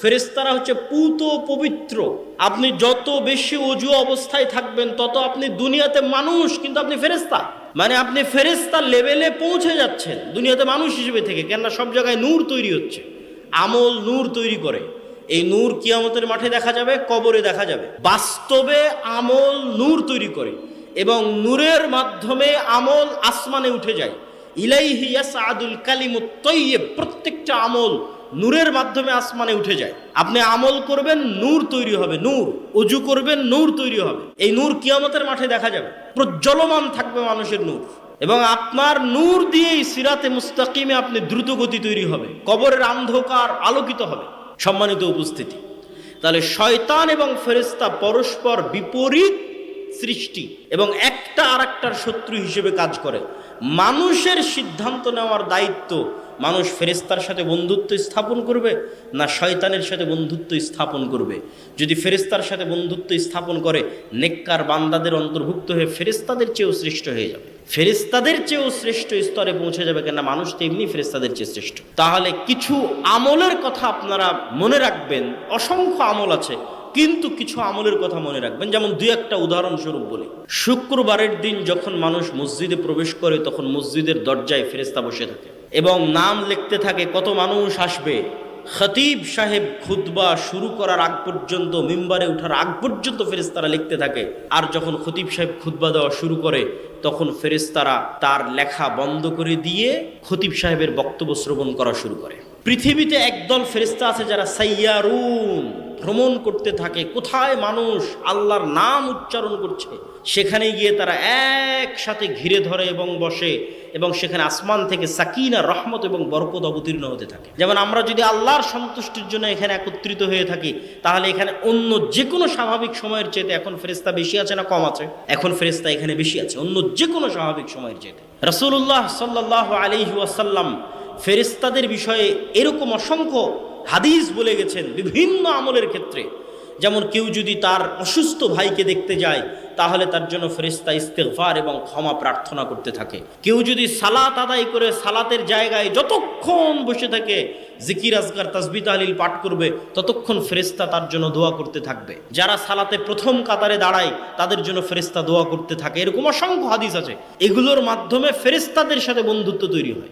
ফেরেস্তারা হচ্ছে পুত পবিত্র। আপনি যত বেশি অজু অবস্থায় থাকবেন, তত আপনি দুনিয়াতে মানুষ, কিন্তু আপনি ফেরেস্তা মানে আপনি ফেরেস্তার লেভেলে পৌঁছে যাচ্ছেন, দুনিয়াতে মানুষ হিসেবে থেকে, কেননা সব জায়গায় নূর তৈরি হচ্ছে। আমল নূর তৈরি করে। এই নূর কিয়ামতের মাঠে দেখা যাবে, কবরে দেখা যাবে। বাস্তবে আমল নূর তৈরি করে এবং নূরের মাধ্যমে আমল আসমানে উঠে যায়। ইলাইহি ইয়াসআদুল কালিমুত তৈয়ব, প্রত্যেকটা আমল নূরের মাধ্যমে আসমানে উঠে যায়। আপনি আমল করবেন, নূর তৈরি হবে, নূর। অজু করবেন, নূর তৈরি হবে। এই নূর কিয়ামতের মাঠে দেখা যাবে। প্রজ্বলমান থাকবে মানুষের নূর। এবং আপনার নূর দিয়েই সিরাতে মুস্তাকিমে আপনি দ্রুত গতি তৈরি হবে। কবরের অন্ধকার আলোকিত হবে। সম্মানিত উপস্থিতি, তাহলে শয়তান এবং ফেরেস্তা পরস্পর বিপরীত সৃষ্টি এবং একটা আর শত্রু হিসেবে কাজ করে। মানুষের সিদ্ধান্ত নেওয়ার দায়িত্ব মানুষ ফেরেস্তার সাথে বন্ধুত্ব স্থাপন করবে না শয়তানের সাথে বন্ধুত্ব স্থাপন করবে? যদি ফেরেস্তার সাথে বন্ধুত্ব স্থাপন করে, নেককার বান্দাদের অন্তর্ভুক্ত হয়ে ফেরেস্তাদের চেয়েও শ্রেষ্ঠ হয়ে যাবে। ফেরেস্তাদের চেয়েও শ্রেষ্ঠ স্তরে পৌঁছে যাবে কেন মানুষ তো এমনি ফেরেস্তাদের চেয়ে শ্রেষ্ঠ। তাহলে কিছু আমলের কথা আপনারা মনে রাখবেন। অসংখ্য আমল আছে। কিন্তু কিছু আমলের কথা মনে রাখবেন। যেমন দুই একটা উদাহরণস্বরূপ বলি। শুক্রবারের দিন যখন মানুষ মসজিদে প্রবেশ করে, তখন মসজিদের দরজায় ফেরেস্তা বসে থাকে এবং নাম লিখতে থাকে, কত মানুষ আসবে? খতিব সাহেব খুতবা শুরু করার আগ পর্যন্ত, মিম্বারে ওঠার আগ পর্যন্ত ফেরেস্তারা লিখতে থাকে। আর যখন খতিব সাহেব খুতবা দেওয়া শুরু করে, তখন ফেরেস্তারা তার লেখা বন্ধ করে দিয়ে খতিব সাহেবের বক্তব্য শ্রবণ করা শুরু করে। পৃথিবীতে একদল ফেরেস্তা আছে যারা সাইয়ারুন, ভ্রমণ করতে থাকে। কোথায় মানুষ আল্লাহর নাম উচ্চারণ করছে? সেখানে গিয়ে তারা একসাথে ঘিরে ধরে এবং বসে এবং সেখানে আসমান থেকে সাকিনা, রহমত এবং বরকত অবতীর্ণ হতে থাকে। যেমন আমরা যদি আল্লাহর সন্তুষ্টির জন্য এখানে একত্রিত হয়ে থাকি, তাহলে এখানে অন্য যে কোনো স্বাভাবিক সময়ের চেয়ে এখন ফেরেস্তা বেশি আছে না কম আছে? এখন ফেরেস্তা এখানে বেশি আছে, অন্য যে কোনো স্বাভাবিক সময়ের চেয়ে রসুল্লাহ সাল্লাহ আলহি ওয়াসাল্লাম ফেরেস্তাদের বিষয়ে এরকম অসংখ্য হাদিস বলে গেছেন বিভিন্ন আমলের ক্ষেত্রে। যেমন কেউ যদি তার অসুস্থ ভাইকে দেখতে যায়, তাহলে তার জন্য ফেরিস্তা ইস্তেগফার এবং ক্ষমা প্রার্থনা করতে থাকে। কেউ যদি সালাত আদায় করে সালাতের জায়গায় যতক্ষণ বসে থাকে, জিকির আজগার তাসবি তালিল পাঠ করবে, ততক্ষণ ফেরিস্তা তার জন্য দোয়া করতে থাকবে। যারা সালাতে প্রথম কাতারে দাঁড়ায়, তাদের জন্য ফেরিস্তা দোয়া করতে থাকে। এরকম অসংখ্য হাদিস আছে। এগুলোর মাধ্যমে ফেরিস্তাদের সাথে বন্ধুত্ব তৈরি হয়।